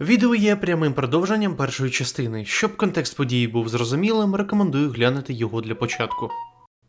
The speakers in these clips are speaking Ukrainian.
Відео є прямим продовженням першої частини. Щоб контекст події був зрозумілим, рекомендую глянути його для початку.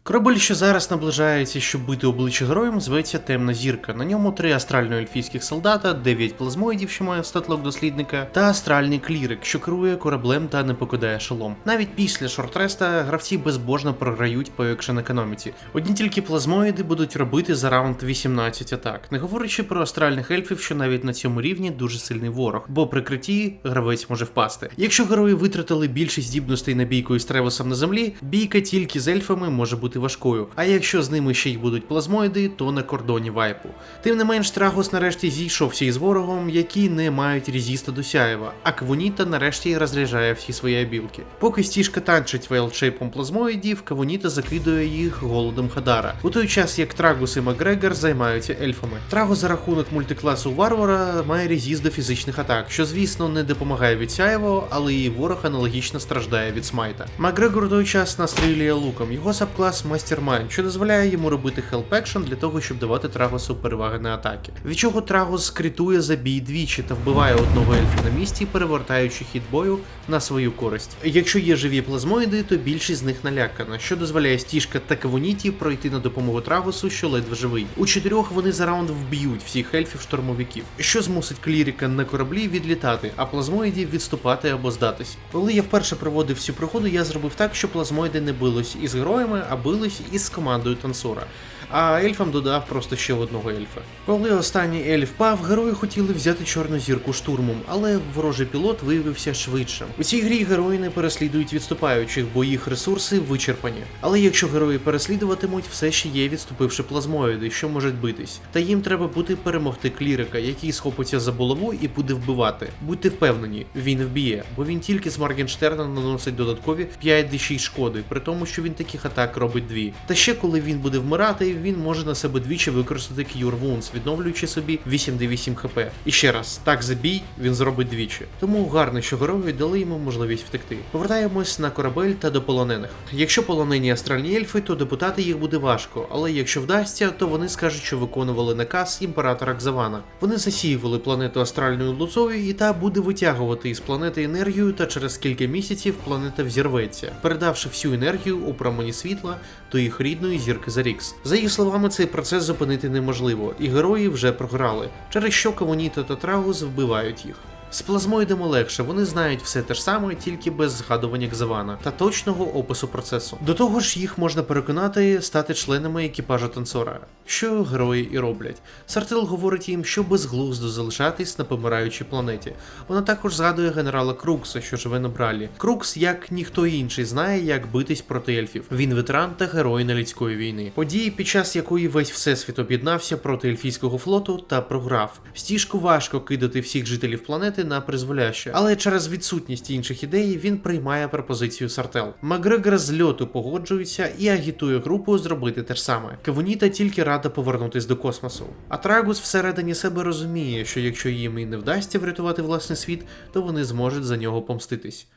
Корабель, що зараз наближається, щоб бити обличчя героям, зветься Темна зірка. На ньому три астрально-ельфійських солдата, дев'ять плазмоїдів, що має статлок дослідника, та астральний клірик, що керує кораблем та не покидає шолом. Навіть після шортреста гравці безбожно програють по екшен економіці. Одні тільки плазмоїди будуть робити за раунд 18 атак, не говорячи про астральних ельфів, що навіть на цьому рівні дуже сильний ворог, бо при критті гравець може впасти. Якщо герої витратили більшість здібностей на бійку із Тревосом на землі, бійка тільки з ельфами може бути важкою. А якщо з ними ще й будуть плазмоїди, то на кордоні вайпу. Тим не менш, Трагос нарешті зійшовся із ворогом, які не мають резіста до сяєва, а Кавуніта нарешті розряджає всі свої абілки. Поки стіжка танчить вейлшейпом плазмоїдів, Кавуніта закидує їх голодом Хадара. У той час як Трагус і Макгрегор займаються ельфами. Трагос за рахунок мультикласу Варвара має резіст до фізичних атак, що звісно не допомагає від сяєво, але і ворог аналогічно страждає від смайта. Макгрегор у той час настрілює луком. Його сабклас Мастермайн, що дозволяє йому робити хелп екшен для того, щоб давати Трагосу переваги на атаки. Від чого Трагос скритує за бій двічі та вбиває одного ельфа на місці, перевертаючи хід бою на свою користь. Якщо є живі плазмоїди, то більшість з них налякана, що дозволяє стіжка та Кавуніті пройти на допомогу Трагосу, що ледве живий. У чотирьох вони за раунд вб'ють всіх ельфів штурмовиків, що змусить кліріка на кораблі відлітати, а плазмоїдів відступати або здатись. Коли я вперше проводив всю приходу, я зробив так, що плазмоїди не бились із героями, а бились із командою танцора. А ельфам додав просто ще одного ельфа. Коли останній ельф пав, герої хотіли взяти чорну зірку штурмом, але ворожий пілот виявився швидшим. У цій грі герої не переслідують відступаючих, бо їх ресурси вичерпані. Але якщо герої переслідуватимуть, все ще є відступивши плазмоїди, що можуть битись. Та їм треба буде перемогти клірика, який схопиться за булаву і буде вбивати. Будьте впевнені, він вб'є, бо він тільки з Моргенштерна наносить додаткові 5 d шкоди, при тому, що він таких атак робить дві. Та ще коли він буде вмирати, він може на себе двічі використати Cure Wounds, відновлюючи собі 8d8 хп. І ще раз, так за бій він зробить двічі. Тому гарно, що герої дали йому можливість втекти. Повертаємось на корабель та до полонених. Якщо полонені астральні ельфи, то депутати їх буде важко, але якщо вдасться, то вони скажуть, що виконували наказ імператора Кзавана. Вони засіювали планету астральною луцою, і та буде витягувати із планети енергію, та через кілька місяців планета взірветься, передавши всю енергію у промені світла до їх рідної зірки Зарікс. За їх словами, цей процес зупинити неможливо, і герої вже програли, через що Кавоніта та Татрагус вбивають їх. З плазмоїдами легше, вони знають все те ж саме, тільки без згадування Кзавана та точного опису процесу. До того ж, їх можна переконати стати членами екіпажу танцора, що герої і роблять. Сартил говорить їм, що безглуздо залишатись на помираючій планеті. Вона також згадує генерала Крукса, що живе на Бралі. Крукс, як ніхто інший, знає, як битись проти ельфів. Він ветеран та герой нелюдської війни. Події, під час якої весь всесвіт об'єднався проти ельфійського флоту та програв. Стіжку важко кидати всіх жителів планети на призволяще, але через відсутність інших ідей він приймає пропозицію Сартел. Макгрегор з льоту погоджується і агітує групу зробити те ж саме. Кавуніта тільки рада повернутись до космосу. А Трагус всередині себе розуміє, що якщо їм і не вдасться врятувати власний світ, то вони зможуть за нього помститись.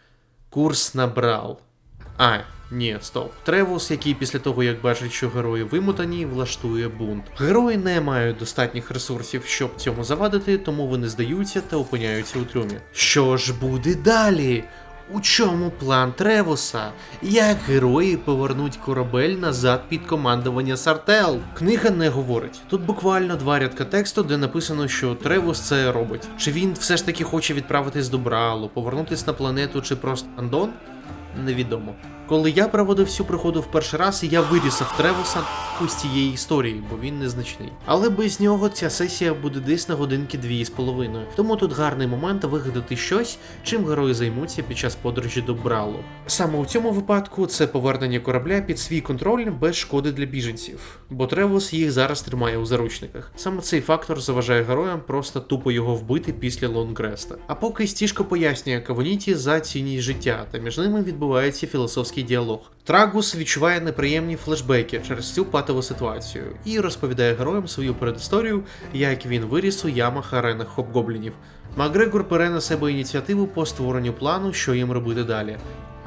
Курс набрав. А, ні, стоп. Тревус, який після того, як бачить, що герої вимотані, влаштує бунт. Герої не мають достатніх ресурсів, щоб цьому завадити, тому вони здаються та опиняються у трюмі. Що ж буде далі? У чому план Тревуса? Як герої повернуть корабель назад під командування Сартел? Книга не говорить. Тут буквально два рядка тексту, де написано, що Тревус це робить. Чи він все ж таки хоче відправитись до Бралу, повернутись на планету, чи просто Андон? Невідомо. Коли я проводив цю приходу в перший раз, я вирісав Тревоса з цієї історії, бо він незначний. Але без нього ця сесія буде десь на годинки дві з половиною. Тому тут гарний момент вигадати щось, чим герої займуться під час подорожі до Бралу. Саме у цьому випадку це повернення корабля під свій контроль без шкоди для біженців, бо Тревос їх зараз тримає у заручниках. Саме цей фактор заважає героям просто тупо його вбити після Лонгреста. А поки стіжко пояснює Кавоніті за цінність життя, та між ними відбувається філософський діалог. Трагус відчуває неприємні флешбеки через цю патову ситуацію і розповідає героям свою передісторію, як він виріс у ямах аренах хобгоблінів. Макгрегор бере на себе ініціативу по створенню плану, що їм робити далі.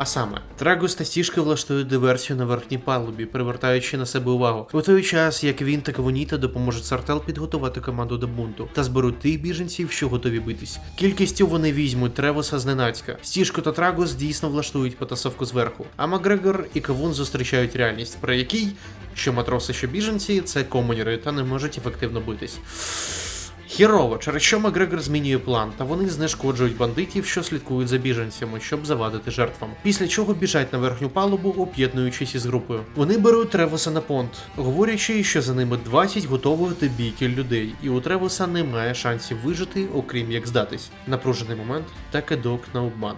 А саме, Трагус та Стішка влаштують диверсію на верхній палубі, привертаючи на себе увагу. У той час, як він та Кавоніта допоможуть Сартел підготувати команду до бунту та зберуть тих біженців, що готові битись. Кількістю вони візьмуть Тревоса зненацька. Стішко та Трагус дійсно влаштують потасовку зверху. А Макгрегор і Кавун зустрічають реальність, при якій що матроси, що біженці це комунери та не можуть ефективно битись. Хірово, через що Макгрегор змінює план, та вони знешкоджують бандитів, що слідкують за біженцями, щоб завадити жертвам. Після чого біжать на верхню палубу, об'єднуючись із групою. Вони беруть Тревоса на понт, говорячи, що за ними 20 готових до бійки людей, і у Тревоса немає шансів вижити, окрім як здатись. Напружений момент та кидок на обман.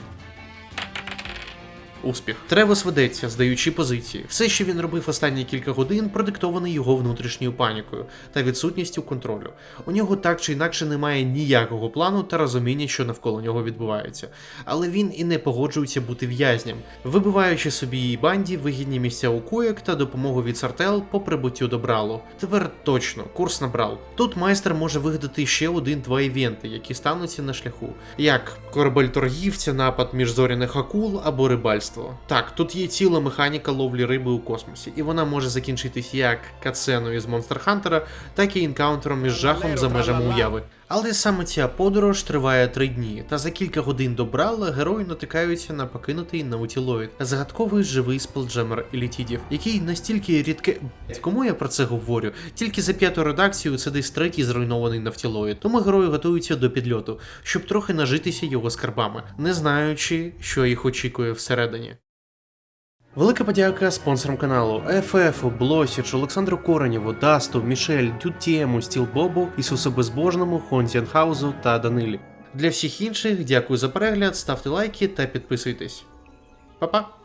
Успіх. Тревос ведеться, здаючи позиції. Все, що він робив останні кілька годин, продиктоване його внутрішньою панікою та відсутністю контролю. У нього так чи інакше немає ніякого плану та розуміння, що навколо нього відбувається. Але він і не погоджується бути в'язням, вибиваючи собі і банді вигідні місця у коєк та допомогу від Сартел по прибуттю до Бралу. Тепер точно курс на Брал. Тут майстер може вигадати ще один-два івенти, які стануться на шляху, як корабель торгівця, напад міжзоряних акул або рибальство. Так, тут є ціла механіка ловлі риби у космосі, і вона може закінчитись як катсценою з Монстр Хантера, так і інкаунтером із жахом за межами уяви. Але саме ця подорож триває три дні, та за кілька годин до Брала герої натикаються на покинутий наутілоїд, загадковий живий спелджемер елітідів, який настільки рідке. Кому я про це говорю? Тільки за п'яту редакцію це десь третій зруйнований нафтілоїд. Тому герої готуються до підльоту, щоб трохи нажитися його скарбами, не знаючи, що їх очікує всередині. Велика подяка спонсорам каналу ефефу, Блосіч, Олександру Коренєву, Дасту, Мішель, Дютєму, Стілбобу, Ісусу Безбожному, Хонзянхаузу та Данилі. Для всіх інших дякую за перегляд, ставте лайки та підписуйтесь. Па-па!